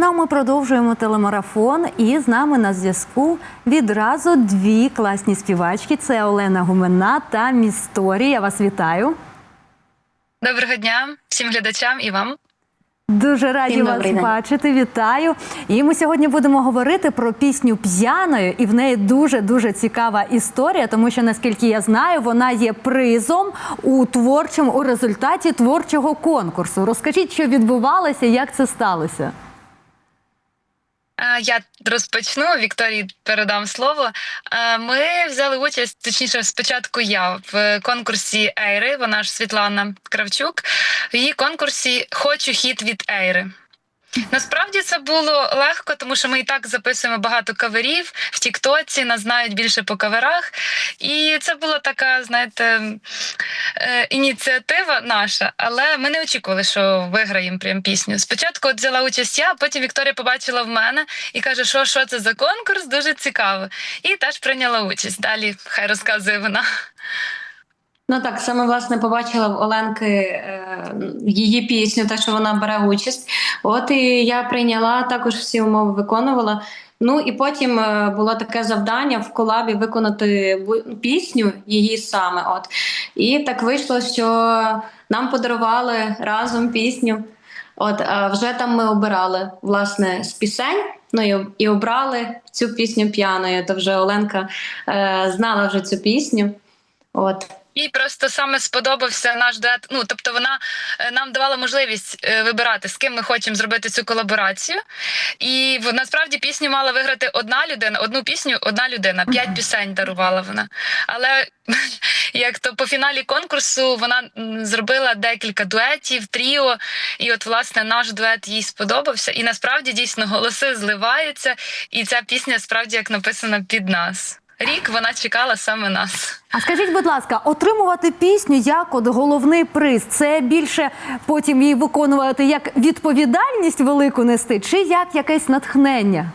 Ну, а ми продовжуємо телемарафон, і з нами на зв'язку відразу дві класні співачки: це Олена Гумена та Місторі. Я вас вітаю. Доброго дня всім глядачам і вам. Дуже раді Всім вас день. бачити. Вітаю. І ми сьогодні будемо говорити про пісню п'яною, і в неї дуже дуже цікава історія, тому що наскільки я знаю, вона є призом у творчому у результаті творчого конкурсу. Розкажіть, що відбувалося, як це сталося. Е, Я розпочну Вікторії передам слово. Е, Ми взяли участь, точніше, спочатку я в конкурсі Ейри. Вона ж Світлана Кравчук. В її конкурсі Хочу хіт від Ейри. Насправді це було легко, тому що ми і так записуємо багато каверів в Тіктоці, нас знають більше по каверах. І це була така, знаєте, е, ініціатива наша, але ми не очікували, що виграємо прям пісню. Спочатку от взяла участь я, а потім Вікторія побачила в мене і каже, що, що це за конкурс, дуже цікаво. І теж прийняла участь. Далі хай розказує вона. Ну так, саме власне побачила в Оленки е, її пісню, те, що вона бере участь. От і я прийняла також всі умови виконувала. Ну і потім е, було таке завдання в колабі виконати пісню її саме. От і так вийшло, що нам подарували разом пісню. От а вже там ми обирали власне з пісень. Ну і, і обрали цю пісню п'яною. То вже Оленка е, знала вже цю пісню. От Їй просто саме сподобався наш дует. Ну тобто, вона е, нам давала можливість е, вибирати, з ким ми хочемо зробити цю колаборацію. І насправді пісню мала виграти одна людина, одну пісню, одна людина. П'ять пісень дарувала вона. Але як то по фіналі конкурсу вона зробила декілька дуетів, тріо. І от власне наш дует їй сподобався. І насправді дійсно голоси зливаються. І ця пісня справді як написана під нас. Рік вона чекала саме нас. А скажіть, будь ласка, отримувати пісню як от головний приз, це більше потім її виконувати як відповідальність велику нести, чи як якесь натхнення?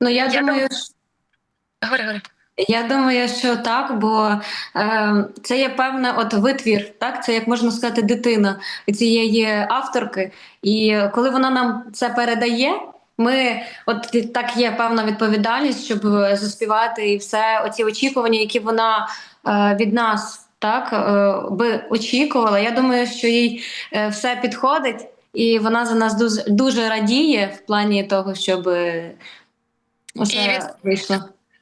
ну я, Я думаю, дум- що- Говори, говори. я думаю, що так, бо е, це є певне от витвір, так це як можна сказати, дитина цієї авторки. І коли вона нам це передає. Ми, от так є певна відповідальність, щоб е, заспівати і все оці очікування, які вона е, від нас так е, би очікувала. Я думаю, що їй е, все підходить, і вона за нас дуже, дуже радіє в плані того, щоб е, усе від- вийшло.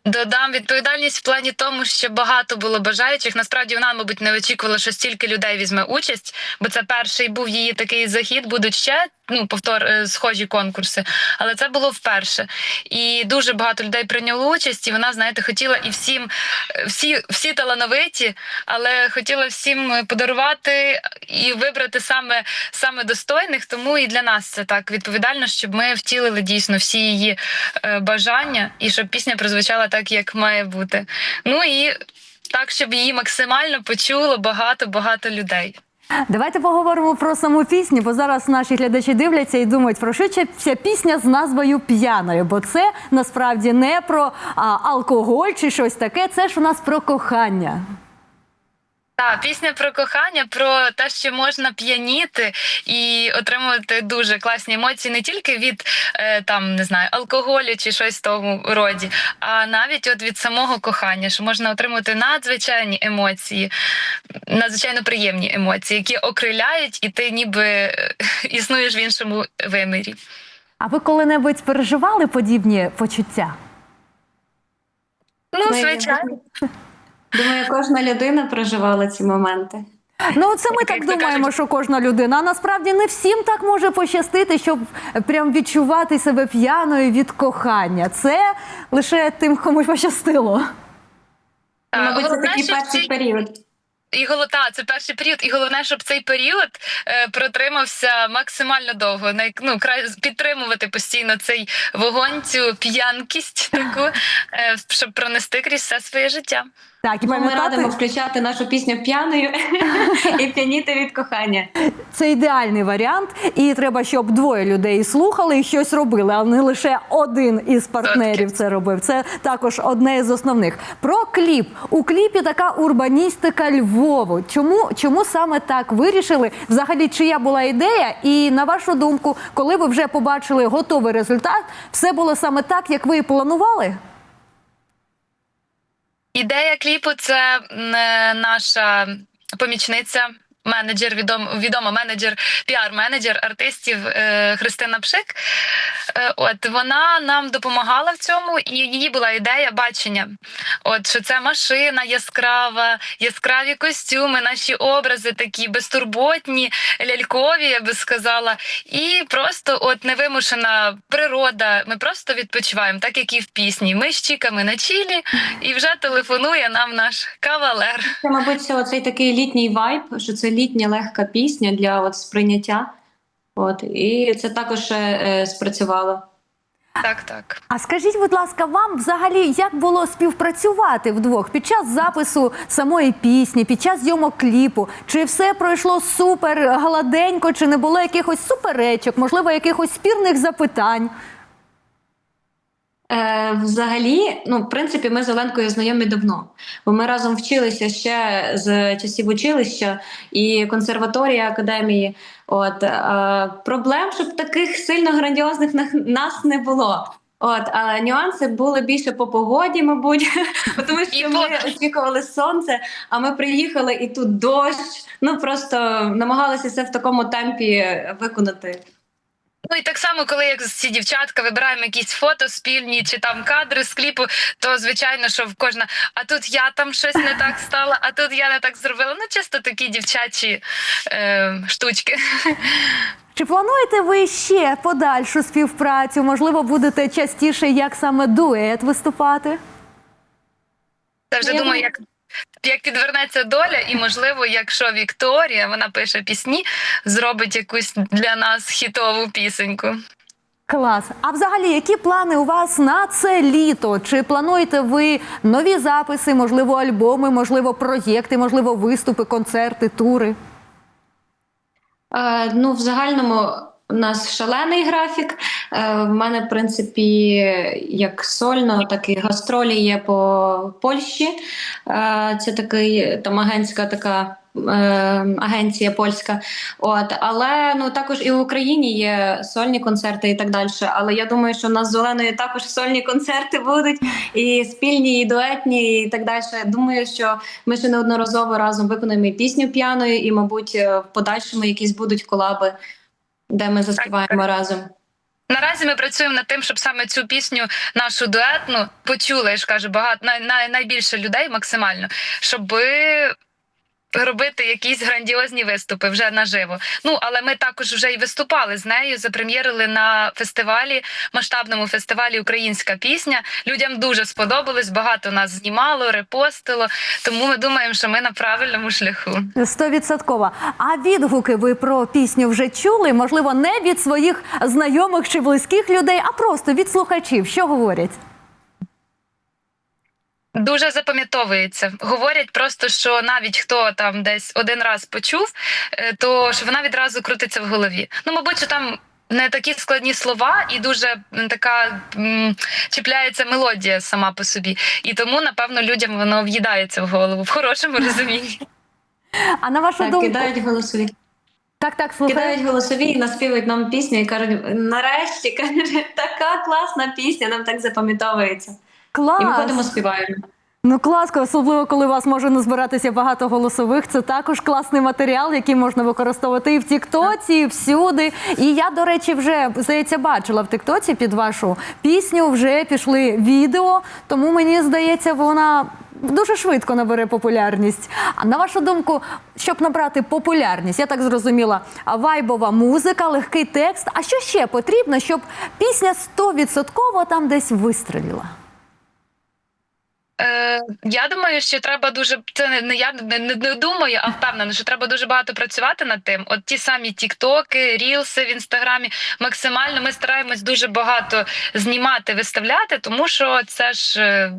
Додам відповідальність в плані тому, що багато було бажаючих. Насправді вона, мабуть, не очікувала, що стільки людей візьме участь, бо це перший був її такий захід. Будуть ще ну повтор е, схожі конкурси, але це було вперше. І дуже багато людей прийняло участь. І вона, знаєте, хотіла і всім, е, всі, всі талановиті, але хотіла всім е, подарувати і вибрати саме, саме достойних. Тому і для нас це так відповідально, щоб ми втілили дійсно всі її бажання, і щоб пісня прозвучала так, як має бути. Ну і так, щоб її максимально почуло багато багато людей. Давайте поговоримо про саму пісню, бо зараз наші глядачі дивляться і думають, про що ця- пісня з назвою п'яною, бо це насправді не про а, алкоголь чи щось таке, це ж у нас про кохання. Так, пісня про кохання, про те, що можна п'яніти і отримувати дуже класні емоції не тільки від е, там не знаю алкоголю чи щось в тому роді, а навіть от від самого кохання, що можна отримати надзвичайні емоції, надзвичайно приємні емоції, які окриляють, і ти ніби е, існуєш в іншому вимірі. А ви коли-небудь переживали подібні почуття? Ну, звичайно. Думаю, кожна людина проживала ці моменти. Ну, це ми так думаємо, кажуть- що кожна людина. А насправді не всім так може пощастити, щоб прям відчувати себе п'яною від кохання. Це лише тим, комусь пощастило. А, Мабуть, це такий перший період. І голота, це перший період, і головне, щоб цей період е, протримався максимально довго. Най, ну, край, підтримувати постійно цей вогонь, цю п'янкість таку, е, щоб пронести крізь все своє життя. Так, і Ну, ми радимо включати нашу пісню п'яною і п'яніти від кохання. це ідеальний варіант, і треба, щоб двоє людей слухали і щось робили, а не лише один із партнерів це робив. Це також одне з основних. Про кліп у кліпі така урбаністика Львову. Чому, чому саме так вирішили? Взагалі, чия була ідея? І на вашу думку, коли ви вже побачили готовий результат, все було саме так, як ви і планували? Ідея кліпу це е, наша помічниця. Менеджер, відом, відома менеджер, піар-менеджер артистів е, Христина Пшик. Е, от вона нам допомагала в цьому, і її була ідея бачення. От що це машина яскрава, яскраві костюми, наші образи такі безтурботні, лялькові, я би сказала. І просто от невимушена природа. Ми просто відпочиваємо, так як і в пісні. Ми з чіками на чілі, і вже телефонує нам наш кавалер. Це, мабуть, це оцей такий літній вайб, що це літня легка пісня для от сприйняття. От і це також е, спрацювало. Так, так. А скажіть, будь ласка, вам взагалі як було співпрацювати вдвох під час запису самої пісні, під час зйомок кліпу? Чи все пройшло супер гладенько, чи не було якихось суперечок, можливо, якихось спірних запитань? Е, взагалі, ну, в принципі, ми з Оленкою знайомі давно, бо ми разом вчилися ще з часів училища і консерваторії академії. От е, проблем, щоб таких сильно грандіозних нас не було. От, а нюанси були більше по погоді, мабуть, тому що ми очікували сонце, а ми приїхали і тут дощ. Ну просто намагалися це в такому темпі виконати. Ну і так само, коли як ці дівчатка вибираємо якісь фото спільні чи там кадри з кліпу, то звичайно, що в кожна, а тут я там щось не так стала, а тут я не так зробила. Ну, чисто такі дівчачі е, штучки. Чи плануєте ви ще подальшу співпрацю? Можливо, будете частіше як саме дует виступати? Це вже думаю- як. Як підвернеться доля, і можливо, якщо Вікторія вона пише пісні, зробить якусь для нас хітову пісеньку. Клас. А взагалі, які плани у вас на це літо? Чи плануєте ви нові записи, можливо, альбоми, можливо, проєкти, можливо, виступи, концерти, тури? Е, ну, в загальному у нас шалений графік. Е, в мене, в принципі, як сольно, так і гастролі є по Польщі. Е, це такий там агентська така. е, Агенція польська, от але ну також і в Україні є сольні концерти і так далі. Але я думаю, що в нас з Оленою також сольні концерти будуть, і спільні, і дуетні, і так далі. Думаю, що ми ще неодноразово разом виконуємо і пісню п'яною, і, мабуть, в подальшому якісь будуть колаби, де ми заспіваємо разом. Наразі ми працюємо над тим, щоб саме цю пісню, нашу дуетну, почули, я ж кажу, багато най, най, найбільше людей максимально, щоби робити якісь грандіозні виступи вже наживо. Ну але ми також вже і виступали з нею. Запрем'єрили на фестивалі, масштабному фестивалі Українська пісня. Людям дуже сподобалось. Багато нас знімало, репостило. Тому ми думаємо, що ми на правильному шляху. Стовідсотково. А відгуки ви про пісню вже чули? Можливо, не від своїх знайомих чи близьких людей, а просто від слухачів. Що говорять? Дуже запам'ятовується. Говорять просто, що навіть хто там десь один раз почув, е, то що вона відразу крутиться в голові. Ну, мабуть, що там. Не такі складні слова, і дуже така м, чіпляється мелодія сама по собі. І тому, напевно, людям воно в'їдається в голову в хорошому розумінні. А на вашу Так, думку, кидають голосові. так, так, слухаю. Кидають голосові і наспівують нам пісню і кажуть: нарешті каже, така класна пісня, нам так запам'ятовується. Клас. І ми ходимо співаємо. Ну класно, особливо коли у вас може назбиратися багато голосових. Це також класний матеріал, який можна використовувати і в Тіктоці, і всюди. І я, до речі, вже здається, бачила в Тіктоці під вашу пісню. Вже пішли відео, тому мені здається, вона. Дуже швидко набере популярність. А на вашу думку, щоб набрати популярність, я так зрозуміла, вайбова музика, легкий текст. А що ще потрібно, щоб пісня 100% там десь вистрілила? Е, я думаю, що треба дуже це не, я не, не, думаю, а впевнена, що треба дуже багато працювати над тим. От ті самі тіктоки, рілси в інстаграмі. Максимально ми стараємось дуже багато знімати, виставляти, тому що це ж е,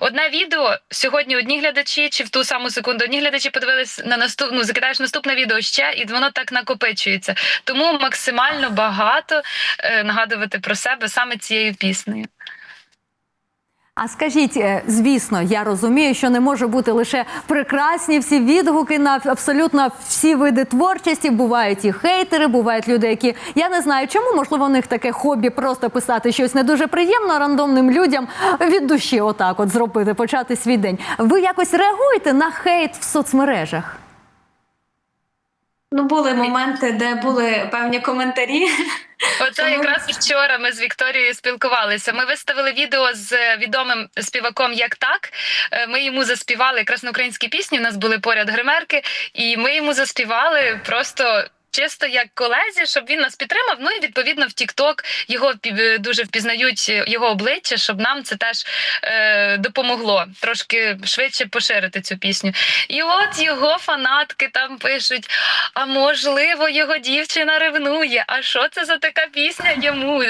одне відео сьогодні. Одні глядачі, чи в ту саму секунду одні глядачі подивились на наступ, ну, закидаєш наступне відео ще, і воно так накопичується. Тому максимально багато е, нагадувати про себе саме цією піснею. А скажіть, е, звісно, я розумію, що не може бути лише прекрасні всі відгуки на абсолютно всі види творчості. Бувають і хейтери, бувають люди, які я не знаю, чому можливо у них таке хобі просто писати щось не дуже приємно рандомним людям від душі, отак, от зробити, почати свій день. Ви якось реагуєте на хейт в соцмережах? Ну, були моменти, де були певні коментарі. Оце Тому- якраз вчора ми з Вікторією спілкувалися. Ми виставили відео з відомим співаком Як так. Е, Ми йому заспівали якраз на українські пісні. У нас були поряд гримерки, і ми йому заспівали просто. Чисто як колезі, щоб він нас підтримав. Ну і відповідно в TikTok його пі- дуже впізнають його обличчя, щоб нам це теж е, допомогло трошки швидше поширити цю пісню. І от його фанатки там пишуть: а можливо, його дівчина ревнує. А що це за така пісня йому?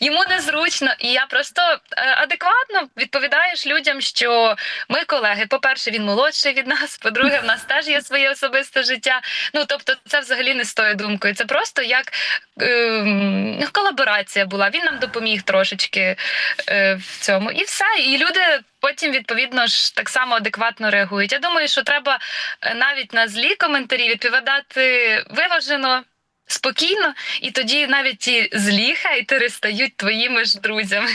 Йому незручно. І я просто е, адекватно відповідаєш людям, що ми колеги. По-перше, він молодший від нас. По-друге, в нас теж є своє особисте життя. Ну тобто, це взагалі не з тою думкою. Це просто як ем, колаборація була. Він нам допоміг трошечки е, в цьому, і все. І люди потім відповідно ж так само адекватно реагують. Я думаю, що треба е, навіть на злі коментарі відповідати виважено. Спокійно, і тоді навіть ті злі хейтери стають твоїми ж друзями.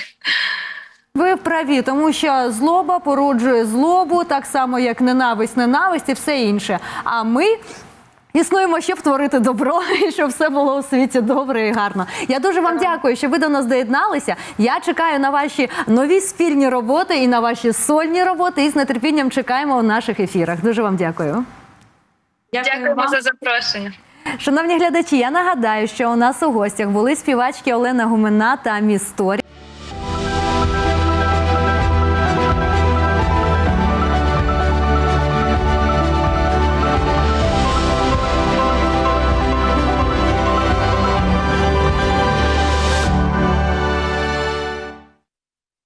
Ви праві, тому що злоба породжує злобу, так само як ненависть, ненависть і все інше. А ми. Існуємо, щоб творити добро і щоб все було у світі добре і гарно. Я дуже вам дякую, що ви до нас доєдналися. Я чекаю на ваші нові спільні роботи і на ваші сольні роботи. І з нетерпінням чекаємо у наших ефірах. Дуже вам дякую. Дякую Дякуємо вам. за запрошення. Шановні глядачі, я нагадаю, що у нас у гостях були співачки Олена Гумена та Місторі.